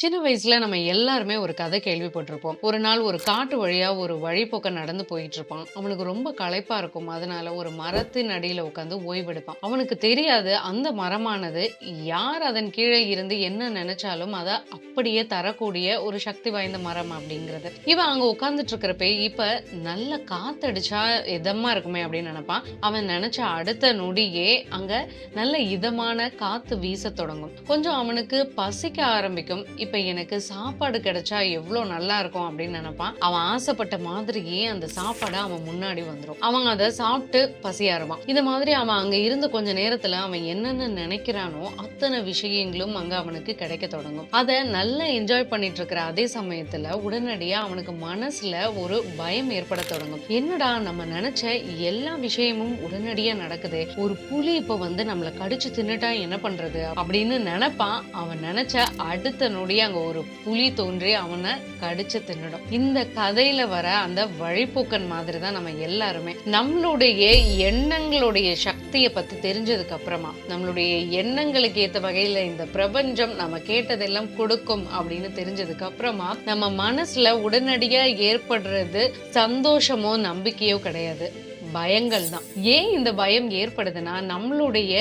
சின்ன வயசுல நம்ம எல்லாருமே ஒரு கதை கேள்விப்பட்டிருப்போம். ஒரு நாள் ஒரு காட்டு வழியா ஒரு வழிபோக்க நடந்து போயிட்டு இருப்பான் அவனுக்கு ரொம்ப களைப்பா இருக்கும். அதனால ஒரு மரத்தின் அடியில உட்காந்து ஓய்வெடுப்பான். அவனுக்கு தெரியாது அந்த மரமானது யார் அதன் கீழே இருந்து என்ன நினைச்சாலும் அதை அப்படியே தரக்கூடிய ஒரு சக்தி வாய்ந்த மரம் அப்படிங்கிறது. இவன் அங்க உட்கார்ந்துட்டு இருக்கிறப்ப இப்ப நல்ல காத்தடிச்சா இதமா இருக்குமே அப்படின்னு நினைப்பான். அவன் நினைச்ச அடுத்த நொடியே அங்க நல்ல இதமான காத்து வீச தொடங்கும். கொஞ்சம் அவனுக்கு பசிக்க ஆரம்பிக்கும். இப்போ எனக்கு சாப்பாடு கிடைச்சா எவ்வளோ நல்லா இருக்கும் அப்படின்னு நினைப்பான். அவன் ஆசைப்பட்ட மாதிரியே அந்த சாப்பாடை அவன் முன்னாடி வந்துடும் அவன் அதை சாப்பிட்டு பசியாருவான் இந்த மாதிரி அவன் அங்கே இருந்த கொஞ்ச நேரத்தில் அவன் என்னென்ன நினைக்கிறானோ அத்தனை விஷயங்களும் அங்கே அவனுக்கு கிடைக்க தொடங்கும். அதை நல்லா என்ஜாய் பண்ணிட்டு இருக்கிற அதே சமயத்தில் உடனடியாக அவனுக்கு மனசில் ஒரு பயம் ஏற்பட தொடங்கும். என்னடா நம்ம நினைச்ச எல்லா விஷயமும் உடனடியாக நடக்குது. ஒரு புலி இப்போ வந்து நம்மளை கடிச்சு தின்னுட்டா என்ன பண்றது அப்படின்னு நினைப்பான். அவன் நினைச்ச அடுத்த நொடி அங்க ஒரு புலி தோன்றி அவனை கடிச்சு தின்னுடும். இந்த கதையில வர அந்த வழிப்போக்கன் மாதிரி தான் நம்ம எல்லாருமே. நம்மளுடைய எண்ணங்களுடைய சக்தியை பத்தி தெரிஞ்சதுக்கு அப்புறமா நம்மளுடைய எண்ணங்களுக்கு ஏத்த வகையில இந்த பிரபஞ்சம் நம்ம கேட்டதெல்லாம் கொடுக்கும் அப்படின்னு தெரிஞ்சதுக்கு அப்புறமா நம்ம மனசுல உடனடியா ஏற்படுறது சந்தோஷமோ நம்பிக்கையோ கிடையாது. பயங்கள் தான் ஏன் இந்த பயம் ஏற்படுதுன்னா நம்மளுடைய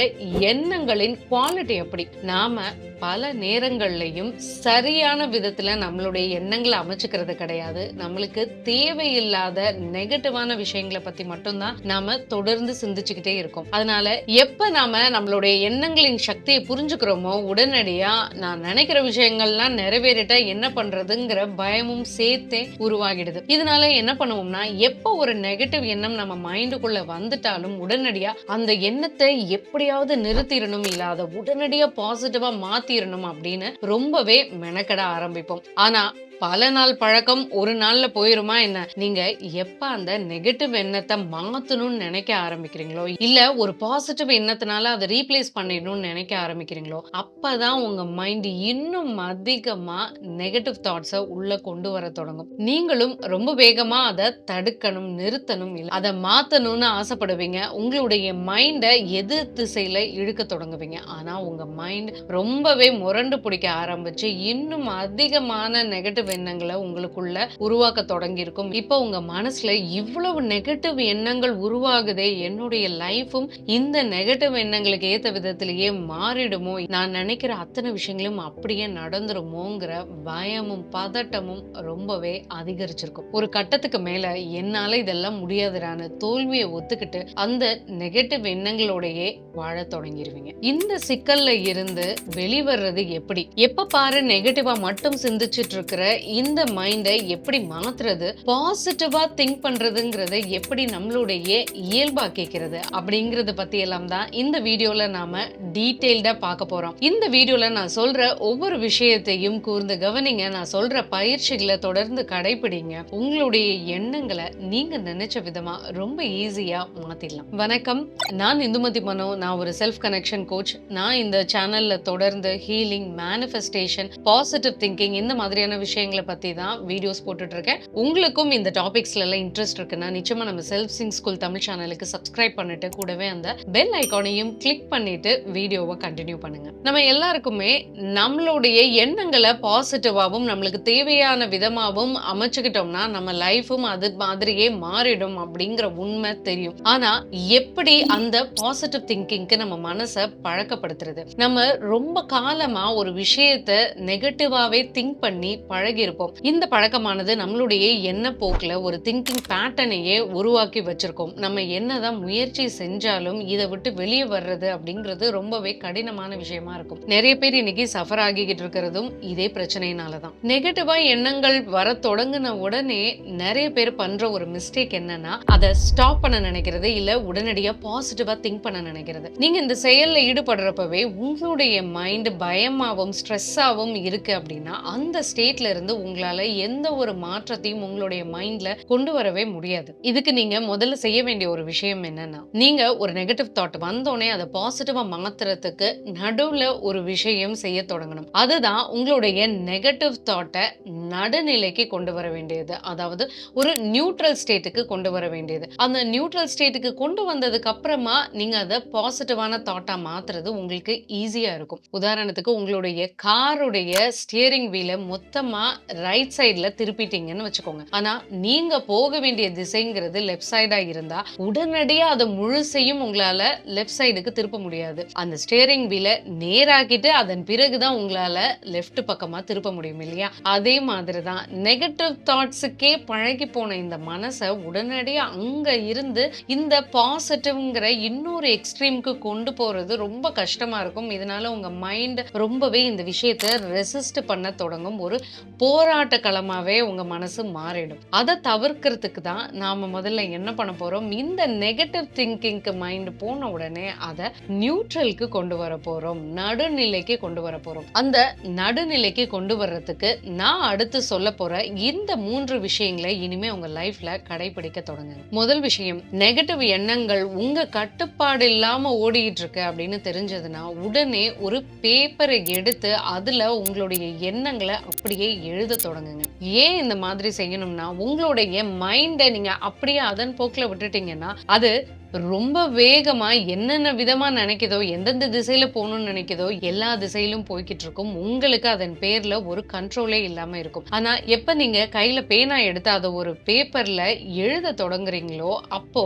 எண்ணங்களின் குவாலிட்டி எப்படி நாம பல நேரங்கள்லையும் சரியான விதத்துல நம்மளுடைய எண்ணங்களை அமைச்சுக்கிறது கிடையாது. நம்மளுக்கு தேவையில்லாத நெகட்டிவான விஷயங்களை பத்தி மட்டும்தான் நாம தொடர்ந்து சிந்திச்சுக்கிட்டே இருக்கோம். அதனால எப்ப நாம நம்மளுடைய எண்ணங்களின் சக்தியை புரிஞ்சுக்கிறோமோ உடனடியா நான் நினைக்கிற விஷயங்கள்லாம் நிறைவேறிட்டா என்ன பண்றதுங்கிற பயமும் சேர்த்தே உருவாகிடுது. இதனால என்ன பண்ணுவோம்னா எப்போ ஒரு நெகட்டிவ் எண்ணம் நம்ம மைண்டுக்குள்ள வந்துட்டாலும் உடனடியா அந்த எண்ணத்தை எப்படியாவது நிறுத்திடணும் இல்லாத அதை உடனடியா பாசிட்டிவா மாத்திரணும் அப்படின்னு ரொம்பவே மெனக்கட ஆரம்பிப்போம். ஆனா பல நாள் பழக்கம் ஒரு நாள்ல போயிருமா என்ன? நீங்க எப்ப அந்த நெகட்டிவ் எண்ணத்தை மாத்தணும்னு நினைக்க ஆரம்பிக்கிறீங்களோ இல்ல ஒரு பாசிட்டிவ் எண்ணத்தினால அதை ரீப்ளேஸ் பண்ணிடணும்னு நினைக்க ஆரம்பிக்கிறீங்களோ அப்பதான் உங்க மைண்ட் இன்னும் அதிகமா நெகட்டிவ் தாட்ஸை உள்ள கொண்டு வர தொடங்கும். நீங்களும் ரொம்ப வேகமா அதை தடுக்கணும் நிறுத்தணும் இல்ல அதை மாத்தணும்னு ஆசைப்படுவீங்க. உங்களுடைய மைண்டை எதிர் திசையில இழுக்க தொடங்குவீங்க. ஆனா உங்க மைண்ட் ரொம்பவே முரண்டு பிடிக்க ஆரம்பிச்சு இன்னும் அதிகமான நெகட்டிவ் எண்ணங்களை உங்களுக்குள்ள உருவாக்க தொடங்கி இருக்கும் இப்போ உங்க மனசுல இவ்வளவு நெகட்டிவ் எண்ணங்கள் உருவாகுதே என்னுடைய லைஃபும் இந்த நெகட்டிவ் எண்ணங்களுக்கு ஏத்த விதத்திலேயே மாறிடுமோ? நான் நினைக்கிற அத்தனை விஷயங்களும் அப்படியே நடந்துருமோங்கிற பயமும் பதட்டமும் ரொம்பவே அதிகரிச்சிருக்கும். ஒரு கட்டத்துக்கு மேல என்னால இதெல்லாம் முடியாதுடான்னு தோல்வியை ஒத்துக்கிட்டு அந்த நெகட்டிவ் எண்ணங்களோடையே வாழ தொடங்கிடுவீங்க இந்த சிக்கல்ல இருந்து வெளிவர்றது எப்படி? எப்ப பாரு நெகட்டிவா மட்டும் சிந்திச்சிட்டு இருக்கிற இந்த மைண்டை எப்படி மாத்துறது பாசிட்டிவா திங்க் பண்றதுங்கிறத எப்படி நம்மளுடைய இயல்பாக்கிக்கிறது அப்படிங்கறத பத்தி எல்லாம் தான் இந்த வீடியோல நாம டீட்டெயில்டா பார்க்க போறோம். இந்த வீடியோல நான் சொல்ற ஒவ்வொரு விஷயத்தையும் கூர்ந்து கவனிங்க. நான் சொல்ற பயிற்சிகளை தொடர்ந்து கடைபிடிங்க. உங்களுடைய எண்ணங்களை நீங்க நினைச்ச விதமா ரொம்ப ஈஸியா மாத்திடலாம். வணக்கம். நான் இந்துமதி மனோ. நான் ஒரு செல்ஃப் கனெக்ஷன் கோச் நான் இந்த சேனல்ல தொடர்ந்து ஹீலிங் மேனிஃபெஸ்டேஷன் பாசிட்டிவ் திங்கிங் இந்த மாதிரியான விஷயம் பத்தி தான் வீடியோஸ் போட்டுட்டு இருக்கேன் உங்களுக்கும் இந்த டாபிக்ஸ்ல எல்லாம் இன்ட்ரெஸ்ட் இருக்குன்னா நிச்சயமா நம்ம செல்ஃப் சிங் ஸ்கூல் தமிழ் சேனலுக்கு சப்ஸ்கிரைப் பண்ணிட்டு கூடவே அந்த பெல் ஐக்கானையும் கிளிக் பண்ணிட்டு வீடியோவை கண்டினியூ பண்ணுங்க. நம்ம எல்லாருக்குமே நம்மளுடைய எண்ணங்களை பாசிட்டிவாகவும் நம்மளுக்கு தேவையான விதமாகவும் அமைச்சுக்கிட்டோம்னா நம்ம லைஃபும் அது மாதிரியே மாறிடும் அப்படிங்கிற உண்மை தெரியும். ஆனா எப்படி அந்த பாசிட்டிவ் திங்கிங்க்கு நம்ம மனசை பழக்கப்படுத்துறது? நம்ம ரொம்ப காலமா ஒரு விஷயத்த நெகட்டிவாவே திங்க் பண்ணி பழகி இருப்போம் இந்த பழக்கமானது நம்மளுடைய எண்ண போக்குல ஒரு திங்கிங் பேட்டர்னையே உருவாக்கி வச்சிருக்கோம். நம்ம என்னதான் முயற்சி செஞ்சாலும் இதை விட்டு வெளியே வர்றது அப்படிங்கிறது ரொம்பவே கடினமான விஷயமா இருக்கும். நிறைய பேர் இன்னைக்கு சஃபர் ஆகிக்கிட்டு இருக்கிறதும் இதே பிரச்சனையினால தான் நெகட்டிவா எண்ணங்கள் வர தொடங்கின உடனே நிறைய பேர் பண்ற ஒரு மிஸ்டேக் என்னன்னா அதை ஸ்டாப் பண்ண நினைக்கிறது இல்ல உடனடியா பாசிட்டிவா திங்க் பண்ண நினைக்கிறது. நீங்க இந்த செயல்ல ஈடுபடுறப்பவே உங்களுடைய மைண்ட் பயமாவும் ஸ்ட்ரெஸ்ஸாவும் இருக்கு அப்படின்னா அந்த ஸ்டேட்ல இருந்து இருந்து உங்களால எந்த ஒரு மாற்றத்தையும் உங்களுடைய மைண்ட்ல கொண்டு வரவே முடியாது. இதுக்கு நீங்க முதல்ல செய்ய வேண்டிய ஒரு விஷயம் என்னன்னா நீங்க ஒரு நெகட்டிவ் தாட் வந்தோடனே அதை பாசிட்டிவா மாத்துறதுக்கு நடுவுல ஒரு விஷயம் செய்ய தொடங்கணும். அதுதான் உங்களுடைய நெகட்டிவ் தாட்டை நடுநிலைக்கு கொண்டு வர வேண்டியது. அதாவது ஒரு நியூட்ரல் ஸ்டேட்டுக்கு கொண்டு வர வேண்டியது. அந்த நியூட்ரல் ஸ்டேட்டுக்கு கொண்டு வந்ததுக்கு அப்புறமா நீங்க அதை பாசிட்டிவான தாட்டா மாத்துறது உங்களுக்கு ஈஸியா இருக்கும். உதாரணத்துக்கு உங்களுடைய காருடைய ஸ்டியரிங் வீல மொத்தமா ரைட் சைடில் திருப்பிட்டீங்கன்னு வச்சுக்கோங்க. ஆனால் நீங்கள் போக வேண்டிய திசைங்கிறது லெஃப்ட் சைடாக இருந்தால் உடனடியாக அதை முழுசையும் உங்களால் லெஃப்ட் சைடுக்கு திருப்ப முடியாது. அந்த ஸ்டேரிங் வீலை நேராக்கிட்டு அதன் பிறகு தான் உங்களால் லெஃப்ட் பக்கமாக திருப்ப முடியும் இல்லையா? அதே மாதிரி தான் நெகட்டிவ் தாட்ஸுக்கே பழகி போன இந்த மனசை உடனடியாக அங்கே இருந்து இந்த பாசிட்டிவ்ங்கிற இன்னொரு எக்ஸ்ட்ரீமுக்கு கொண்டு போகிறது ரொம்ப கஷ்டமாக இருக்கும். இதனால உங்கள் மைண்ட் ரொம்பவே இந்த விஷயத்தை ரெசிஸ்ட் பண்ண தொடங்கும். ஒரு போராட்ட களமாகவே உங்கள் மனசு மாறிடும். அதை தவிர்க்கிறதுக்கு தான் நாம் முதல்ல என்ன பண்ண போகிறோம் இந்த நெகட்டிவ் திங்கிங்க்கு மைண்ட் போன உடனே அதை நியூட்ரலுக்கு கொண்டு வர போகிறோம் நடுநிலைக்கு கொண்டு வர போகிறோம் அந்த நடுநிலைக்கு கொண்டு வர்றதுக்கு நான் அடுத்து சொல்ல போகிற இந்த மூன்று விஷயங்களை இனிமே உங்கள் லைஃப்பில் கடைபிடிக்க தொடங்குங்க. முதல் விஷயம் நெகட்டிவ் எண்ணங்கள் உங்கள் கட்டுப்பாடு இல்லாமல் ஓடிக்கிட்டு இருக்கு அப்படின்னு தெரிஞ்சதுன்னா உடனே ஒரு பேப்பரை எடுத்து அதில் உங்களுடைய எண்ணங்களை அப்படியே எழுத தொடங்குங்க. ஏன் இந்த மாதிரி செய்யணும்னா உங்களுடைய மைண்டை நீங்க அப்படியே அதன் போக்குல விட்டுட்டீங்கன்னா அது ரொம்ப வேகமாக என்னென்ன விதமாக நினைக்குதோ எந்தெந்த திசையில் போகணும்னு நினைக்குதோ எல்லா திசையிலும் போய்கிட்டு இருக்கும் உங்களுக்கு அதன் பேரில் ஒரு கண்ட்ரோலே இல்லாமல் இருக்கும். ஆனால் எப்போ நீங்கள் கையில் பேனா எடுத்து அதை ஒரு பேப்பரில் எழுத தொடங்குறீங்களோ அப்போ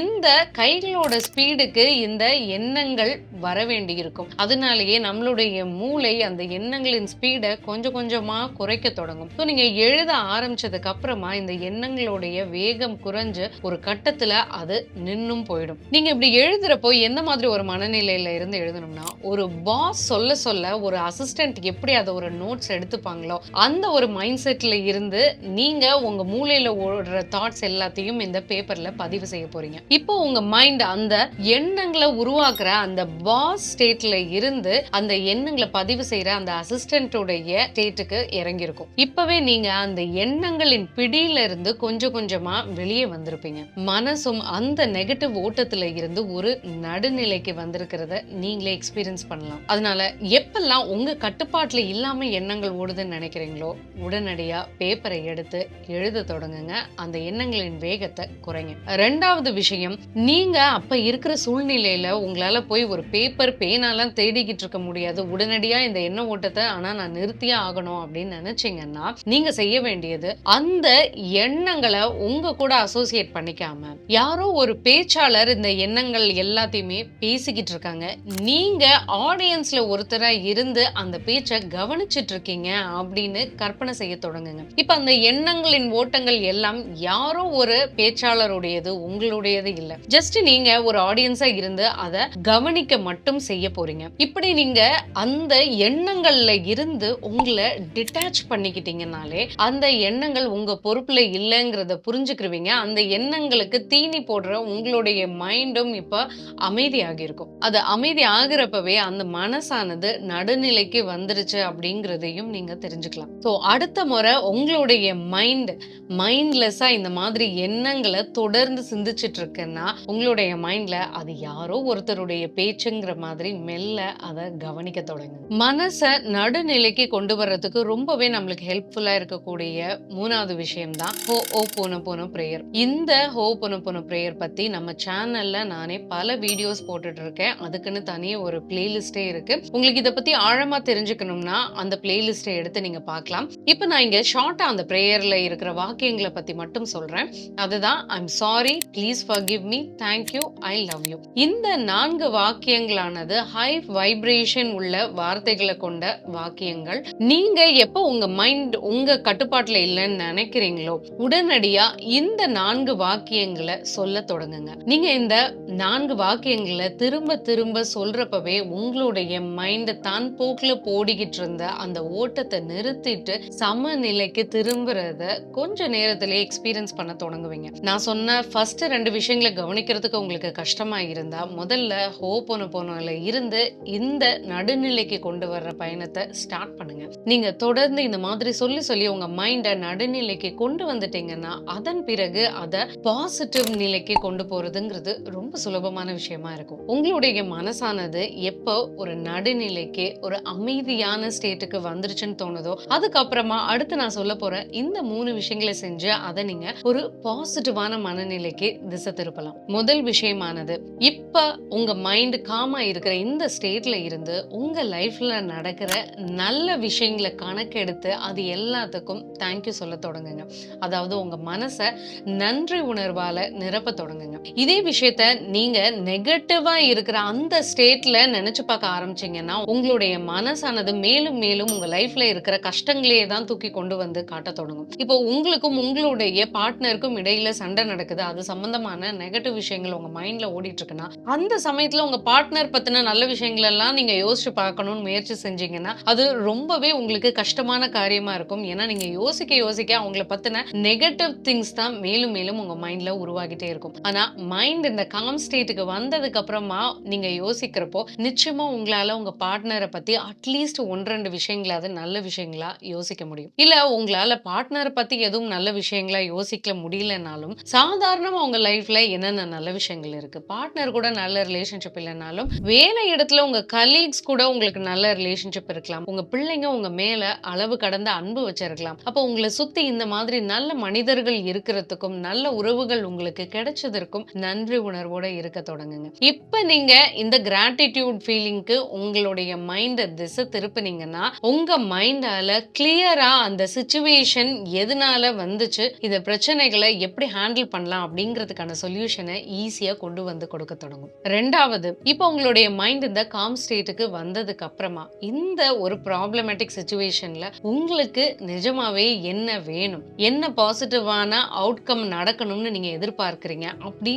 இந்த கைகளோட ஸ்பீடுக்கு இந்த எண்ணங்கள் வர வேண்டி இருக்கும் அதனாலேயே நம்மளுடைய மூளை அந்த எண்ணங்களின் ஸ்பீடை கொஞ்சம் கொஞ்சமாக குறைக்க தொடங்கும். ஸோ நீங்கள் எழுத ஆரம்பிச்சதுக்கு அப்புறமா இந்த எண்ணங்களுடைய வேகம் குறைஞ்சு ஒரு கட்டத்தில் அது நின்னும் போயிடும். நீங்க இப்படி எழுதுறப்போ எந்த மாதிரி ஒரு மனநிலையில இருந்து எழுதணும்னா ஒரு பாஸ் சொல்ல சொல்ல ஒரு அசிஸ்டன்ட் எப்படி அதை ஒரு நோட்ஸ் எடுத்துப்பாங்களோ அந்த ஒரு மைண்ட் செட்ல இருந்து நீங்க உங்க மூளையில ஓடுற தாட்ஸ் எல்லாத்தையும் இந்த பேப்பர்ல பதிவு செய்ய போறீங்க. இப்போ உங்க மைண்ட் அந்த எண்ணங்களை உருவாக்குற அந்த பாஸ் ஸ்டேட்ல இருந்து அந்த எண்ணங்களை பதிவு செய்யற அந்த அசிஸ்டன்டோடைய ஸ்டேட்டுக்கு இறங்கியிருக்கும். இப்பவே நீங்க அந்த எண்ணங்களின் பிடியில இருந்து கொஞ்சம் கொஞ்சமா வெளியே வந்திருப்பீங்க. மனசும் அந்த நெகட்டிவ் ஓட்டத்துல இருந்து ஒரு நடுநிலைக்கு வந்திருக்கிறத நீங்களே எக்ஸ்பீரியன்ஸ் பண்ணலாம். அதனால எப்பெல்லாம் உங்க கட்டுப்பாட்டுல இல்லாம எண்ணங்கள் ஓடுதுன்னு நினைக்கிறீங்களோ உடனடியா பேப்பரை எடுத்து எழுத தொடங்குங்க. அந்த எண்ணங்களின் வேகத்தை குறைங்க. ரெண்டாவது விஷயம் நீங்க அப்ப இருக்கிற சூழ்நிலையில உங்களால போய் ஒரு பேப்பர் பேனாலாம் தேடிக்கிட்டு இருக்க முடியாது. உடனடியா இந்த எண்ண ஓட்டத்தை ஆனா நான் நிறுத்தியே ஆகணும் அப்படின்னு நினைச்சீங்கன்னா நீங்க செய்ய வேண்டியது அந்த எண்ணங்களை உங்க கூட அசோசியேட் பண்ணிக்காம யாரோ ஒரு பேச்சாளர் இந்த எண்ணங்கள் எல்லாத்தையுமே பேசிக்கிட்டு இருக்காங்க நீங்க ஆடியன்ஸ்ல ஒருத்தரா இருந்து அந்த பேச்சை கவனிச்சிட்டு இருக்கீங்க அப்படின்னு கற்பனை செய்ய தொடங்குங்க. இப்ப அந்த எண்ணங்களின் ஓட்டங்கள் எல்லாம் யாரோ ஒரு பேச்சாளருடையது உங்களுடையது இல்ல. ஜஸ்ட் நீங்க ஒரு ஆடியன்ஸா இருந்து அதை கவனிக்க மட்டும் செய்ய போறீங்க. இப்படி நீங்க அந்த எண்ணங்கள்ல இருந்து உங்களை டிட்டாச் பண்ணிக்கிட்டீங்கனாலே அந்த எண்ணங்கள் உங்க பொறுப்புல இல்லைங்கிறத புரிஞ்சுக்கிருவீங்க. அந்த எண்ணங்களுக்கு தீனி போடுற உங்களோட நம்மளுடைய மைண்டும் இப்போ அமைதியாகி இருக்கும். அது அமைதி ஆகிறப்பவே அந்த மனசானது நடுநிலைக்கு வந்துருச்சு அப்படிங்கிறதையும் நீங்க தெரிஞ்சுக்கலாம். ஸோ அடுத்த முறை உங்களுடைய மைண்ட் மைண்ட்லெஸ்ஸா இந்த மாதிரி எண்ணங்களை தொடர்ந்து சிந்திச்சிட்டு இருக்குன்னா உங்களுடைய மைண்ட்ல அது யாரோ ஒருத்தருடைய பேச்சுங்கிற மாதிரி மெல்ல அதை கவனிக்க தொடங்கு மனசை நடுநிலைக்கு கொண்டு வர்றதுக்கு ரொம்பவே நம்மளுக்கு ஹெல்ப்ஃபுல்லா இருக்கக்கூடிய மூணாவது விஷயம் தான் ஹோ ஓ போன போன ப்ரேயர் இந்த ஹோ போன போன ப்ரேயர் பத்தி நம்ம சேனல்ல நானே பல வீடியோஸ் போட்டுட்டு இருக்கேன் அதுக்குன்னு தனியே ஒரு பிளேலிஸ்டே இருக்கு. உங்களுக்கு இதை பத்தி ஆழமா தெரிஞ்சுக்கணும்னா அந்த பிளேலிஸ்ட்டை எடுத்து நீங்க பார்க்கலாம். இப்போ நான் இங்கே ஷார்ட்டாக அந்த ப்ரேயர்ல இருக்கிற வாக்கியங்களை பத்தி மட்டும் சொல்றேன். அதுதான் I'm sorry please forgive me thank you I love you இந்த நான்கு வாக்கியங்களானது ஹை வைப்ரேஷன் உள்ள வார்த்தைகளை கொண்ட வாக்கியங்கள். நீங்கள் எப்போ உங்க மைண்ட் உங்க கட்டுப்பாட்டுல இல்லைன்னு நினைக்கிறீங்களோ உடனடியா இந்த நான்கு வாக்கியங்களை சொல்ல தொடங்குங்க. நீங்க இந்த நான்கு வாக்கியங்களை திரும்ப திரும்ப சொல்றப்பவே உங்களுடைய மைண்ட் தான் போக்குல போடிக்கிட்டு இருந்த அந்த ஓட்டத்தை நிறுத்திட்டு சமநிலைக்கு திரும்புறத கொஞ்ச நேரத்திலே எக்ஸ்பீரியன்ஸ் பண்ண தொடங்குவீங்க. நான் சொன்ன ஃபர்ஸ்ட் ரெண்டு விஷயங்களை கவனிக்கிறதுக்கு உங்களுக்கு கஷ்டமா இருந்தா முதல்ல ஹோப்போன போனோல இருந்து இந்த நடுநிலைக்கு கொண்டு வர்ற பயணத்தை ஸ்டார்ட் பண்ணுங்க. நீங்க தொடர்ந்து இந்த மாதிரி சொல்லி சொல்லி உங்க மைண்டை நடுநிலைக்கு கொண்டு வந்துட்டீங்கன்னா அதன் பிறகு அதை பாசிட்டிவ் நிலைக்கு கொண்டு பண்ணுறதுங்கிறது ரொம்ப சுலபமான விஷயமா இருக்கும். உங்களுடைய மனசானது எப்போ ஒரு நடுநிலைக்கு ஒரு அமைதியான ஸ்டேட்டுக்கு வந்துருச்சுன்னு தோணுதோ அதுக்கப்புறமா அடுத்து நான் சொல்ல போற இந்த மூணு விஷயங்களை செஞ்சு அதை நீங்க ஒரு பாசிட்டிவான மனநிலைக்கு திசை திருப்பலாம். முதல் விஷயமானது இப்ப உங்க மைண்ட் காமா இருக்கிற இந்த ஸ்டேட்ல இருந்து உங்க லைஃப்ல நடக்கிற நல்ல விஷயங்களை கணக்கெடுத்து அது எல்லாத்துக்கும் தேங்க்யூ சொல்ல தொடங்குங்க. அதாவது உங்க மனசை நன்றி உணர்வால நிரப்ப தொடங்குங்க. இதே விஷயத்த நீங்க நெகட்டிவா இருக்கிற அந்த ஸ்டேட்ல நினைச்சு பார்க்க ஆரம்பிச்சீங்கன்னா உங்களுடைய மனசானது மேலும் மேலும் உங்க லைஃப்ல இருக்கிற கஷ்டங்களையே தான் தூக்கி கொண்டு வந்து காட்ட தொடங்கும். இப்போ உங்களுக்கும் உங்களுடைய பார்ட்னருக்கும் இடையில சண்டை நடக்குது. அது சம்பந்தமான நெகட்டிவ் விஷயங்கள் உங்க மைண்ட்ல ஓடிட்டு இருக்குன்னா அந்த சமயத்துல உங்க பார்ட்னர் பத்தின நல்ல விஷயங்கள் எல்லாம் நீங்க யோசிச்சு பார்க்கணும்னு முயற்சி செஞ்சீங்கன்னா அது ரொம்பவே உங்களுக்கு கஷ்டமான காரியமா இருக்கும். ஏன்னா நீங்க யோசிக்க யோசிக்க அவங்கள பத்தின நெகட்டிவ் திங்ஸ் தான் மேலும் மேலும் உங்க மைண்ட்ல உருவாகிட்டே இருக்கும். ஆனா மைண்ட் இந்த காம் ஸ்டேட்டுக்கு வந்ததுக்கு அப்புறமா நீங்க யோசிக்கிறப்போ நிச்சயமா உங்களால உங்க பார்ட்னரை பத்தி அட்லீஸ்ட் ஒன்று ரெண்டு விஷயங்களாவது நல்ல விஷயங்களா யோசிக்க முடியும். இல்ல உங்களால பார்ட்னரை பத்தி எதுவும் நல்ல விஷயங்களா யோசிக்க முடியலனாலும் சாதாரணமா உங்க லைஃப்ல என்னென்ன நல்ல விஷயங்கள் இருக்கு? பார்ட்னர் கூட நல்ல ரிலேஷன்ஷிப் இல்லைனாலும் வேலை இடத்துல உங்க கலீக்ஸ் கூட உங்களுக்கு நல்ல ரிலேஷன்ஷிப் இருக்கலாம். உங்க பிள்ளைங்க உங்க மேல அளவு கடந்த அன்பு வச்சிருக்கலாம். அப்போ உங்களை சுத்தி இந்த மாதிரி நல்ல மனிதர்கள் இருக்கிறதுக்கும் நல்ல உறவுகள் உங்களுக்கு கிடைச்சதற்கும் நன்றி உணர்வோட இருக்க தொடங்குங்க. இப்போ நீங்க இந்த கிராட்டிடியூட் ஃபீலிங்க்கு உங்களுடைய மைண்டை திசை திருப்பினீங்கன்னா உங்க மைண்டால கிளியரா அந்த சுச்சுவேஷன் எதனால வந்துச்சு இந்த பிரச்சனைகளை எப்படி ஹேண்டில் பண்ணலாம் அப்படிங்கிறதுக்கான சொல்யூஷனை ஈஸியா கொண்டு வந்து கொடுக்க தொடங்கும். ரெண்டாவது இப்போ உங்களுடைய மைண்ட் இந்த காம் ஸ்டேட்டுக்கு வந்ததுக்கு அப்புறமா இந்த ஒரு ப்ராப்ளமேட்டிக் சுச்சுவேஷன்ல உங்களுக்கு நிஜமாவே என்ன வேணும்? என்ன பாசிட்டிவான அவுட்கம் நடக்கணும்னு நீங்க எதிர்பார்க்கறீங்க?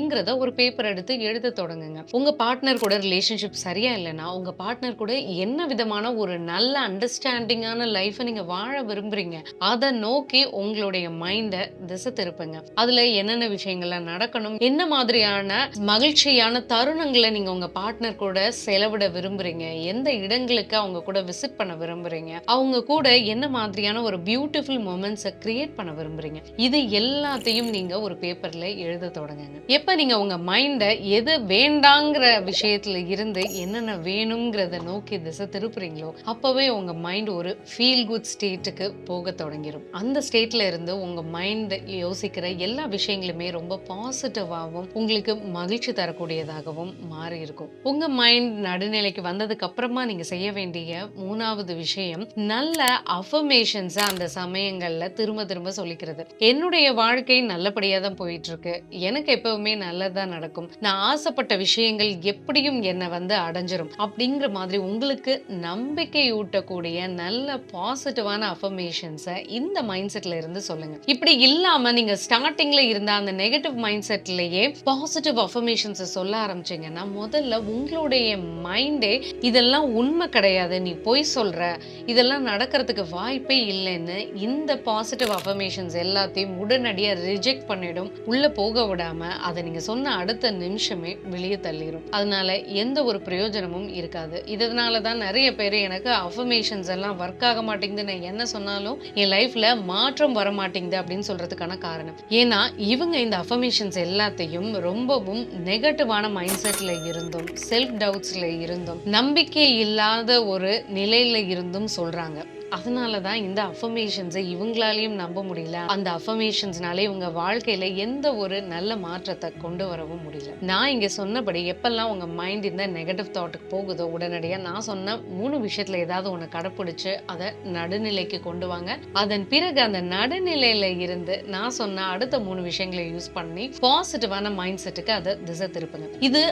அப்படிங்கிறத ஒரு பேப்பர் எடுத்து எழுத தொடங்குங்க. உங்க பார்ட்னர் கூட ரிலேஷன்ஷிப் சரியா இல்லைன்னா உங்க பார்ட்னர் கூட என்ன விதமான ஒரு நல்ல அண்டர்ஸ்டாண்டிங்கான லைஃபை நீங்க வாழ விரும்புறீங்க அதை நோக்கி உங்களுடைய மைண்டை திசை திருப்புங்க. அதுல என்னென்ன விஷயங்கள்லாம் நடக்கணும் என்ன மாதிரியான மகிழ்ச்சியான தருணங்களை நீங்க உங்க பார்ட்னர் கூட செலவிட விரும்புறீங்க எந்த இடங்களுக்கு அவங்க கூட விசிட் பண்ண விரும்புறீங்க அவங்க கூட என்ன மாதிரியான ஒரு பியூட்டிஃபுல் மூமெண்ட்ஸை கிரியேட் பண்ண விரும்புறீங்க இது எல்லாத்தையும் நீங்க ஒரு பேப்பர்ல எழுத தொடங்குங்க. எப்ப நீங்க உங்க மைண்டை எது வேண்டாங்கிற விஷயத்துல இருந்து என்னென்ன வேணுங்கிறத நோக்கி திசை திருப்புறீங்களோ அப்போவே உங்க மைண்ட் ஒரு ஃபீல் குட் ஸ்டேட்டுக்கு போக தொடங்கிடும் அந்த ஸ்டேட்ல இருந்து உங்க மைண்ட் யோசிக்கிற எல்லா விஷயங்களுமே ரொம்ப பாசிட்டிவாகவும் உங்களுக்கு மகிழ்ச்சி தரக்கூடியதாகவும் மாறி இருக்கும் உங்க மைண்ட் நடுநிலைக்கு வந்ததுக்கு அப்புறமா நீங்க செய்ய வேண்டிய மூணாவது விஷயம் நல்ல அஃபர்மேஷன்ஸை அந்த சமயங்கள்ல திரும்ப திரும்ப சொல்லிக்கிறது. என்னுடைய வாழ்க்கை நல்லபடியாக தான் போயிட்டு இருக்கு. எனக்கு எப்பவுமே நல்லதா நடக்கும். நான் ஆசைப்பட்ட விஷயங்கள் எப்படியும் என்னை வந்து அடைஞ்சிரும். அப்படிங்கிற மாதிரி உங்களுக்கு நம்பிக்கை ஊட்டக்கூடிய நல்ல பாசிட்டிவான அஃபர்மேஷன்ஸை இந்த மைண்ட் செட்ல இருந்து சொல்லுங்க. இப்படி இல்லாம நீங்க ஸ்டார்டிங்ல இருந்த அந்த நெகட்டிவ் மைண்ட் செட்லயே பாசிட்டிவ் அஃபர்மேஷன்ஸை சொல்ல ஆரம்பிச்சீங்கன்னா முதல்ல உங்களுடைய மைண்டே இதெல்லாம் உண்மை கிடையாது நீ பொய் சொல்ற. இதெல்லாம் நடக்கிறதுக்கு வாய்ப்பே இல்லைன்னு இந்த பாசிட்டிவ் அஃபர்மேஷன்ஸ் எல்லாத்தையும் உடனடியா ரிஜெக்ட் பண்ணிடும். உள்ள போக விடாம அதை நீங்க சொன்ன அடுத்த நிமிஷமே வெளியே தள்ளிடும் அதனால எந்த ஒரு பிரயோஜனமும் இருக்காது. இதனால தான் நிறைய பேர் எனக்கு அஃபர்மேஷன்ஸ் எல்லாம் ஒர்க் ஆக மாட்டேங்குது. நான் என்ன சொன்னாலும் என் லைஃப்ல மாற்றம் வர மாட்டேங்குது அப்படின்னு சொல்றதுக்கான காரணம். ஏன்னா இவங்க இந்த அஃபர்மேஷன்ஸ் எல்லாத்தையும் ரொம்பவும் நெகட்டிவான மைண்ட் செட்ல இருந்தும் செல்ஃப் டவுட்ஸ்ல இருந்தும் நம்பிக்கை இல்லாத ஒரு நிலையில இருந்தும் சொல்றாங்க. அதனால தான் இந்த அஃபர்மேஷன்ஸை இவங்களாலையும் நம்ப முடியல. அந்த அஃபர்மேஷன்ஸ்னாலே இவங்க வாழ்க்கையில எந்த ஒரு நல்ல மாற்றத்தை கொண்டு வரவும் முடியல. நான் இங்க சொன்னபடி எப்பெல்லாம் உங்க மைண்ட் இந்த நெகட்டிவ் தாட்டுக்கு போகுதோ உடனடியாக நான் சொன்ன மூணு விஷயத்துல ஏதாவது ஒன்று கடைப்பிடிச்சு அதை நடுநிலைக்கு கொண்டு வாங்க. அதன் பிறகு அந்த நடுநிலையில இருந்து நான் சொன்ன அடுத்த மூணு விஷயங்களை யூஸ் பண்ணி பாசிட்டிவான மைண்ட் செட்டுக்கு அதை திசை திருப்புங்க. இது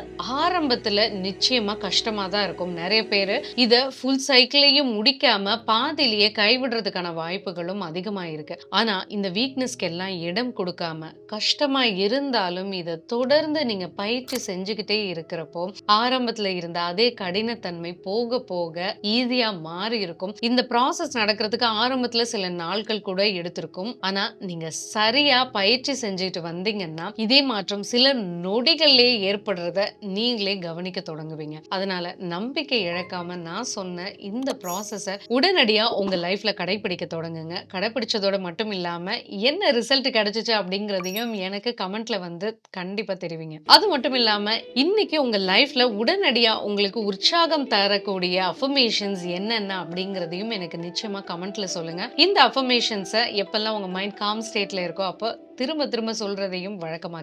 ஆரம்பத்துல நிச்சயமா கஷ்டமா தான் இருக்கும். நிறைய பேர் இதை ஃபுல் சைக்கிளையும் முடிக்காம பாதி பாதியிலேயே கைவிடுறதுக்கான வாய்ப்புகளும் அதிகமாக இருக்கு. ஆனா, இந்த வீக்னஸ்க்கெல்லாம் இடம் கொடுக்காம கஷ்டமா இருந்தாலும் இத தொடர்ந்து நீங்க பயிற்சி செஞ்சுக்கிட்டே இருக்கிறப்போ, ஆரம்பத்துல இருந்த அதே கடினத்தன்மை போக போக ஈஸியா மாறி இருக்கும். இந்த ப்ராசஸ் நடக்கிறதுக்கு ஆரம்பத்துல சில நாட்கள் கூட எடுத்திருக்கும். ஆனா, நீங்க சரியா பயிற்சி செஞ்சுட்டு வந்தீங்கன்னா, இதே மாற்றம் சில நொடிகள்லயே ஏற்படுறத நீங்களே கவனிக்க தொடங்குவீங்க. அதனால நம்பிக்கை இழக்காம நான் சொன்ன இந்த ப்ராசஸ உடனடியா உங்கள் லைஃப்பில் கடைப்பிடிக்க தொடங்குங்க. கடைப்பிடிச்சதோட மட்டும் இல்லாமல் என்ன ரிசல்ட் கிடைச்சிச்சு அப்படிங்கிறதையும் எனக்கு கமெண்ட்டில் வந்து கண்டிப்பாக தெரிவிங்க. அது மட்டும் இல்லாமல் இன்னைக்கு உங்கள் லைஃப்பில் உடனடியாக உங்களுக்கு உற்சாகம் தரக்கூடிய அஃபர்மேஷன்ஸ் என்னென்ன அப்படிங்கிறதையும் எனக்கு நிச்சயமாக கமெண்ட்டில் சொல்லுங்கள் இந்த அஃபர்மேஷன்ஸை எப்பெல்லாம் உங்கள் மைண்ட் காம் ஸ்டேட்டில் இருக்கோ, அப்போ திரும்ப திரும்ப சொல்றதையும்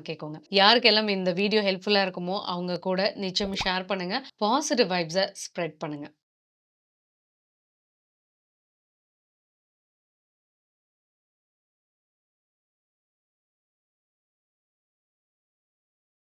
கேட்குங்க யாருக்கெல்லாம் இந்த வீடியோ ஹெல்ப்ஃபுல்லா இருக்குமோ, அவங்க கூட நிச்சயம் ஷேர் பண்ணுங்க. பாசிட்டிவ் வைப்ஸை ஸ்ப்ரெட் பண்ணுங்க.